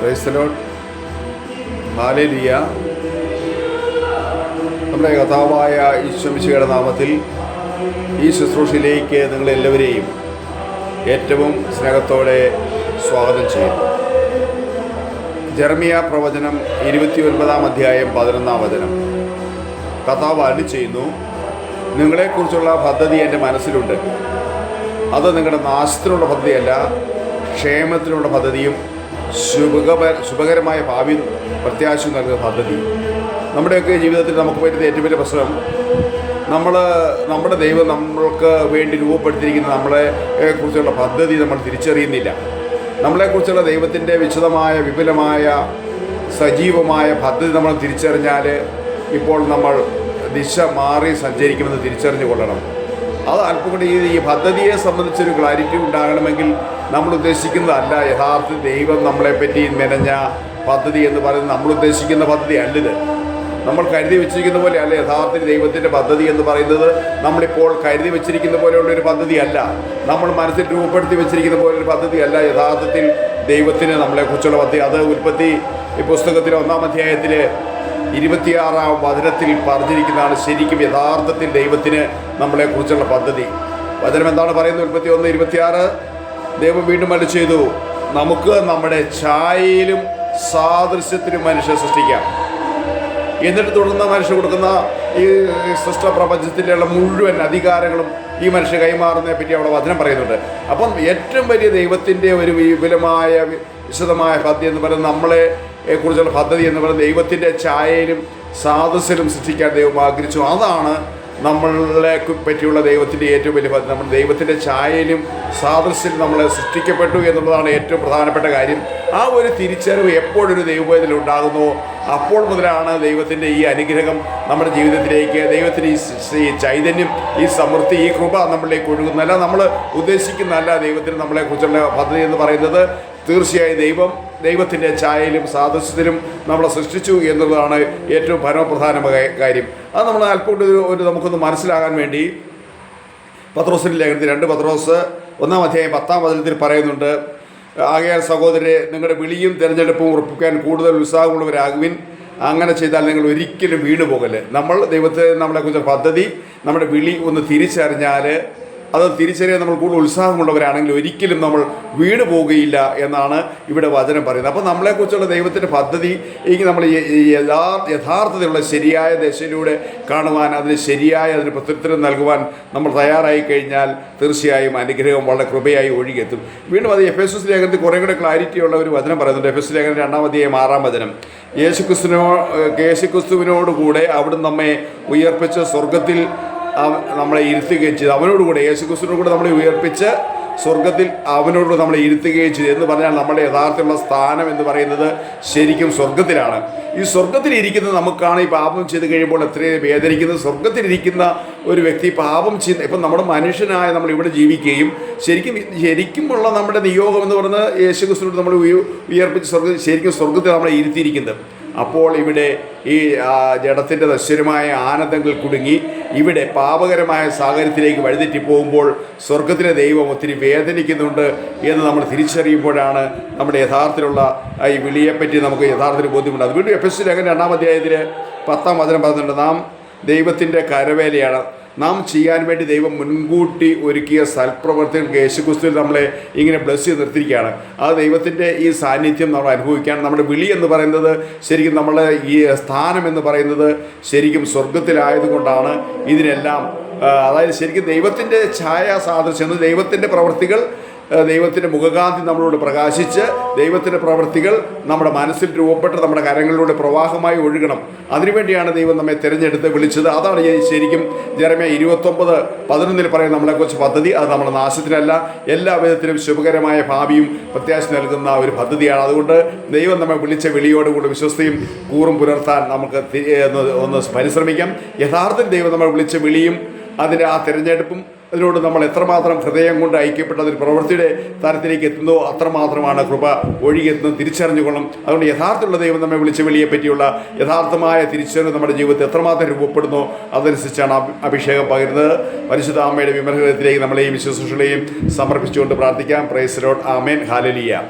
ക്രൈസ്തലോട്ട് hallelujah. നമ്മുടെ കഥാവായ ഈശ്വമിശയുടെ നാമത്തിൽ ഈ ശുശ്രൂഷയിലേക്ക് നിങ്ങളെല്ലാവരെയും ഏറ്റവും സ്നേഹത്തോടെ സ്വാഗതം ചെയ്യുന്നു. ജർമിയ പ്രവചനം ഇരുപത്തി ഒൻപതാം അധ്യായം പതിനൊന്നാം വചനം. കഥാവ് അരുളി ചെയ്യുന്നു നിങ്ങളെക്കുറിച്ചുള്ള പദ്ധതി എന്റെ മനസ്സിലുണ്ട്. അത് നിങ്ങളുടെ നാശത്തിനുള്ള പദ്ധതിയല്ല ക്ഷേമത്തിനുള്ള പദ്ധതിയും ശുഭകര ശുഭകരമായ ഭാവി പ്രത്യാശ നൽകുന്ന പദ്ധതി. നമ്മുടെയൊക്കെ ജീവിതത്തിൽ നമുക്ക് പറ്റുന്ന ഏറ്റവും വലിയ പ്രശ്നം നമ്മൾ നമ്മുടെ ദൈവം നമ്മൾക്ക് വേണ്ടി രൂപപ്പെടുത്തിയിരിക്കുന്ന നമ്മളെ കുറിച്ചുള്ള പദ്ധതി നമ്മൾ തിരിച്ചറിയുന്നില്ല. നമ്മളെക്കുറിച്ചുള്ള ദൈവത്തിന്റെ വിശദമായ വിപുലമായ സജീവമായ പദ്ധതി നമ്മൾ തിരിച്ചറിഞ്ഞാൽ ഇപ്പോൾ നമ്മൾ ദിശ മാറി സഞ്ചരിക്കുമെന്ന് തിരിച്ചറിഞ്ഞു കൊള്ളണം അത് അല്പം കൂടി ഈ പദ്ധതിയെ സംബന്ധിച്ചൊരു ക്ലാരിറ്റി ഉണ്ടാകണമെങ്കിൽ നമ്മൾ ഉദ്ദേശിക്കുന്നതല്ല യഥാർത്ഥ ദൈവം നമ്മളെപ്പറ്റി മെനഞ്ഞ പദ്ധതി എന്ന് പറയുന്നത് നമ്മൾ ഉദ്ദേശിക്കുന്ന പദ്ധതി അല്ലിത്. നമ്മൾ കരുതി വെച്ചിരിക്കുന്ന പോലെ അല്ല യഥാർത്ഥ ദൈവത്തിന്റെ പദ്ധതി എന്ന് പറയുന്നത് നമ്മളിപ്പോൾ കരുതി വെച്ചിരിക്കുന്ന പോലെയുള്ള ഒരു പദ്ധതി അല്ല. നമ്മൾ മനസ്സിൽ രൂപപ്പെടുത്തി വെച്ചിരിക്കുന്ന പോലെ ഒരു പദ്ധതി അല്ല യഥാർത്ഥത്തിൽ ദൈവത്തിന് നമ്മളെക്കുറിച്ചുള്ള പദ്ധതി. അത് ഉൽപ്പത്തി ഈ പുസ്തകത്തിലെ ഒന്നാം അധ്യായത്തിൽ ഇരുപത്തിയാറാം വചനത്തിൽ പറഞ്ഞിരിക്കുന്നതാണ് ശരിക്കും യഥാർത്ഥത്തിൽ ദൈവത്തിന് നമ്മളെക്കുറിച്ചുള്ള പദ്ധതി. വചനം എന്താണ് പറയുന്നത് ഉൽപ്പത്തി ഒന്ന് ഇരുപത്തിയാറ്? ദൈവം വീണ്ടും അല്ല ചെയ്തു. നമുക്ക് നമ്മുടെ ഛായയിലും സാദൃശ്യത്തിലും മനുഷ്യ സൃഷ്ടിക്കാം. എന്നിട്ട് തുടർന്ന് മനുഷ്യ കൊടുക്കുന്ന ഈ സൃഷ്ട പ്രപഞ്ചത്തിലുള്ള മുഴുവൻ അധികാരങ്ങളും ഈ മനുഷ്യ കൈമാറുന്നതിനെ പറ്റി അവിടെ വചനം പറയുന്നുണ്ട്. അപ്പം ഏറ്റവും വലിയ ദൈവത്തിന്റെ ഒരു വിപുലമായ വിശദമായ പദ്ധതി എന്ന് പറയുന്നത് നമ്മളെ കുറിച്ചുള്ള പദ്ധതി എന്ന് പറയുന്നത് ദൈവത്തിന്റെ ഛായയിലും സാദസ്സിലും സൃഷ്ടിക്കാൻ ദൈവം ആഗ്രഹിച്ചു. അതാണ് നമ്മളെ പറ്റിയുള്ള ദൈവത്തിന്റെ ഏറ്റവും വലിയ പദ്ധതി നമ്മൾ ദൈവത്തിന്റെ ഛായയിലും സാദൃശ്യം നമ്മളെ സൃഷ്ടിക്കപ്പെട്ടു എന്നുള്ളതാണ് ഏറ്റവും പ്രധാനപ്പെട്ട കാര്യം. ആ ഒരു തിരിച്ചറിവ് എപ്പോഴൊരു ദൈവവേദന ഉണ്ടാകുന്നുവോ അപ്പോൾ മുതലാണ് ദൈവത്തിന്റെ ഈ അനുഗ്രഹം നമ്മുടെ ജീവിതത്തിലേക്ക് സ് ഈ ചൈതന്യം ഈ സമൃദ്ധി ഈ കൃപ നമ്മളിലേക്ക് ഒഴുകുന്നതല്ല നമ്മൾ ഉദ്ദേശിക്കുന്നതല്ല ദൈവത്തിന് നമ്മളെക്കുറിച്ചുള്ള പദ്ധതി എന്ന് പറയുന്നത്. തീർച്ചയായും ദൈവം ദൈവത്തിന്റെ ഛായയിലും സാദൃശ്യത്തിലും നമ്മളെ സൃഷ്ടിച്ചു എന്നുള്ളതാണ് ഏറ്റവും പരമപ്രധാനമായ കാര്യം. അത് നമ്മൾ അല്പം ഒരു- നമുക്കൊന്ന് മനസ്സിലാകാൻ വേണ്ടി പത്രോസിന്റെ ലേഖനത്തിൽ രണ്ട് പത്രോസ് ഒന്നാം അധ്യായം പത്താം വചനത്തിൽ പറയുന്നുണ്ട് ആകയാൽ സഹോദരരെ നിങ്ങളുടെ വിളിയും തിരഞ്ഞെടുപ്പും ഉറപ്പിക്കാൻ കൂടുതൽ ഉത്സാഹമുള്ളവരാകുവിൻ. അങ്ങനെ ചെയ്താൽ നിങ്ങൾ ഒരിക്കലും വീണു നമ്മൾ ദൈവത്തെ നമ്മളെ നമ്മളെക്കുറിച്ച് പദ്ധതി നമ്മുടെ വിളി ഒന്ന് തിരിച്ചറിഞ്ഞാൽ അത് തിരിച്ചറിയാൻ നമ്മൾ കൂടുതൽ ഉത്സാഹമുള്ളവരാണെങ്കിൽ ഒരിക്കലും നമ്മൾ വീണ് പോകുകയില്ല എന്നാണ് ഇവിടെ വചനം പറയുന്നത്. അപ്പോൾ നമ്മളെക്കുറിച്ചുള്ള ദൈവത്തിന്റെ പദ്ധതി എനിക്ക് നമ്മൾ യഥാ യഥാർത്ഥത്തിലുള്ള ശരിയായ ദശയിലൂടെ കാണുവാൻ അതിന് ശരിയായ അതിന് പ്രത്യുത്തരം നൽകുവാൻ നമ്മൾ തയ്യാറായി കഴിഞ്ഞാൽ തീർച്ചയായും അനുഗ്രഹം വളരെ കൃപയായി ഒഴുകിയെത്തും. വീണ്ടും അത് എഫ് എസ് എസ് ലേഖനത്തിൽ കുറേ കൂടെ ക്ലാരിറ്റി ഉള്ള ഒരു വചനം പറയുന്നുണ്ട്. എഫ് എസ് ലേഖനം രണ്ടാം അധ്യായം ആറാം വചനം. യേശുക്രിസ്തുവിനോ യേശുക്രിസ്തുവിനോടുകൂടെ അവിടുന്ന് നമ്മെ ഉയർപ്പിച്ച് സ്വർഗത്തിൽ നമ്മളെ ഇരുത്തുകയും ചെയ്തു. അവനോടുകൂടെ യേശുക്രിസ്തുവിനോട് കൂടെ നമ്മളെ ഉയർപ്പിച്ച് സ്വർഗത്തിൽ അവനോട് നമ്മളെ ഇരുത്തുകയും ചെയ്തു എന്ന് പറഞ്ഞാൽ നമ്മുടെ യഥാർത്ഥമുള്ള സ്ഥാനം എന്ന് പറയുന്നത് ശരിക്കും സ്വർഗത്തിലാണ് ഈ സ്വർഗത്തിലിരിക്കുന്നത് നമുക്കാണ് ഈ പാപം ചെയ്ത് കഴിയുമ്പോൾ എത്രയും വേദനിക്കുന്നത്. സ്വർഗത്തിലിരിക്കുന്ന ഒരു വ്യക്തി പാപം ചെയ്യുന്ന ഇപ്പം നമ്മുടെ മനുഷ്യനായ നമ്മൾ ഇവിടെ ജീവിക്കുകയും ശരിക്കും ശരിക്കുമുള്ള നമ്മുടെ നിയോഗം എന്ന് പറഞ്ഞാൽ യേശുക്രിസ്തുവിനോട് നമ്മൾ ഉയ- ഉയർപ്പിച്ച് സ്വർഗ ശരിക്കും സ്വർഗത്തിൽ നമ്മളെ ഇരുത്തിയിരിക്കുന്നത്. അപ്പോൾ ഇവിടെ ഈ ജഡത്തിന്റെ നശ്വരമായ ആനന്ദങ്ങൾ കുടുങ്ങി. ഇവിടെ പാപകരമായ സാഹചര്യത്തിലേക്ക് വഴിതെറ്റി പോകുമ്പോൾ സ്വർഗത്തിലെ ദൈവം ഒത്തിരി വേദനിക്കുന്നുണ്ട് എന്ന് നമ്മൾ തിരിച്ചറിയുമ്പോഴാണ് നമ്മുടെ യഥാർത്ഥത്തിലുള്ള ഈ വിളിയെപ്പറ്റി നമുക്ക് യഥാർത്ഥത്തിൽ ബോധ്യമുണ്ട്. അത് വീണ്ടും എഫ് എസ് ലേഖൻ രണ്ടാം അധ്യായത്തിൽ പത്താം വചനം പറഞ്ഞിട്ടുണ്ട്. നാം ദൈവത്തിന്റെ കരവേലയാണ്. നാം ചെയ്യാൻ വേണ്ടി ദൈവം മുൻകൂട്ടി ഒരുക്കിയ സൽപ്രവർത്തികൾക്ക് യേശുക്രിസ്തുവിൽ നമ്മളെ ഇങ്ങനെ ബ്ലസ് ചെയ്ത് നിർത്തിയിരിക്കുകയാണ്. ആ ദൈവത്തിന്റെ ഈ സാന്നിധ്യം നമ്മൾ അനുഭവിക്കാൻ നമ്മുടെ വിളി എന്ന് പറയുന്നത് ശരിക്കും നമ്മളെ ഈ സ്ഥാനം എന്ന് പറയുന്നത് ശരിക്കും സ്വർഗത്തിലായതുകൊണ്ടാണ് ഇതിനെല്ലാം അതായത് ശരിക്കും ദൈവത്തിന്റെ ഛായ സാദൃശ്യം ദൈവത്തിന്റെ പ്രവൃത്തികൾ ദൈവത്തിന്റെ മുഖകാന്തി നമ്മളോട് പ്രകാശിച്ച് ദൈവത്തിന്റെ പ്രവൃത്തികൾ നമ്മുടെ മനസ്സിൽ രൂപപ്പെട്ട് നമ്മുടെ കരങ്ങളിലൂടെ പ്രവാഹമായി ഒഴുകണം. അതിനുവേണ്ടിയാണ് ദൈവം നമ്മെ തിരഞ്ഞെടുത്ത് വിളിച്ചത്. അതാണ് ശരിക്കും ജെറമ്യ ഇരുപത്തൊമ്പത് പതിനൊന്നിൽ പറയുന്ന നമ്മളെക്കുറിച്ച് പദ്ധതി. അത് നമ്മുടെ നാശത്തിനല്ല എല്ലാ വിധത്തിലും ശുഭകരമായ ഭാവിയും പ്രത്യാശ നൽകുന്ന ഒരു പദ്ധതിയാണ്. അതുകൊണ്ട് ദൈവം നമ്മെ വിളിച്ച വിളിയോടുകൂടി വിശ്വസ്തയും കൂറും പുലർത്താൻ നമുക്ക് ഒന്ന് പരിശ്രമിക്കാം. യഥാർത്ഥത്തിൽ ദൈവം നമ്മൾ വിളിച്ച വിളിയും അതിന്റെ ആ തിരഞ്ഞെടുപ്പും അതിനോട് നമ്മൾ എത്രമാത്രം ഹൃദയം കൊണ്ട് ഐക്യപ്പെട്ട് അതിൽ പ്രവൃത്തിയുടെ തരത്തിലേക്ക് എത്തുന്നോ അത്രമാത്രമാണ് കൃപ ഒഴുകിയെത്തുന്നത് തിരിച്ചറിഞ്ഞുകൊള്ളും. അതുകൊണ്ട് യഥാർത്ഥമുള്ള ദൈവം നമ്മെ വിളിച്ച വെളിയെ പറ്റിയുള്ള യഥാർത്ഥമായ തിരിച്ചറിവ് നമ്മുടെ ജീവിതത്തിൽ എത്രമാത്രം രൂപപ്പെടുന്നോ അതനുസരിച്ചാണ് അഭി- അഭിഷേകം പകരുന്നത്. പരിശുദ്ധ അമ്മയുടെ വിമർഹത്തിലേക്ക് നമ്മളെയും വിശ്വസുകളെയും സമർപ്പിച്ചുകൊണ്ട് പ്രാർത്ഥിക്കാം. പ്രൈസ് ലോഡ് ആമേൻ ഹാലലിയ